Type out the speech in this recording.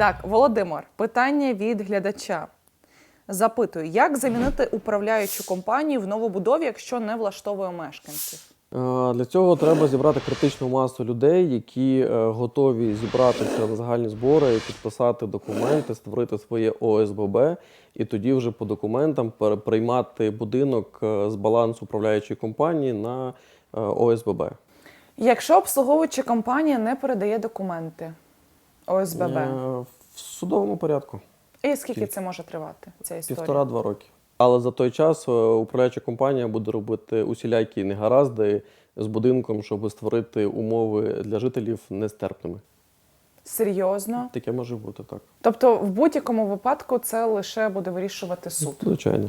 Так, Володимир, питання від глядача. Запитую, як замінити управляючу компанію в новобудові, якщо не влаштовує мешканців? Е, Для цього треба зібрати критичну масу людей, які е, готові зібратися на загальні збори, і підписати документи, створити своє ОСББ, і тоді вже по документам приймати будинок е, з балансу управляючої компанії на ОСББ. Якщо обслуговуюча компанія не передає документи ОСББ, судовому порядку і скільки це може тривати? Ця історія? півтора-два роки. Але за той час е, управляюча компанія буде робити усілякі негаразди з будинком, щоб створити умови для жителів нестерпними. Серйозно? Таке може бути так. Тобто, в будь-якому випадку це лише буде вирішувати суд. Звичайно.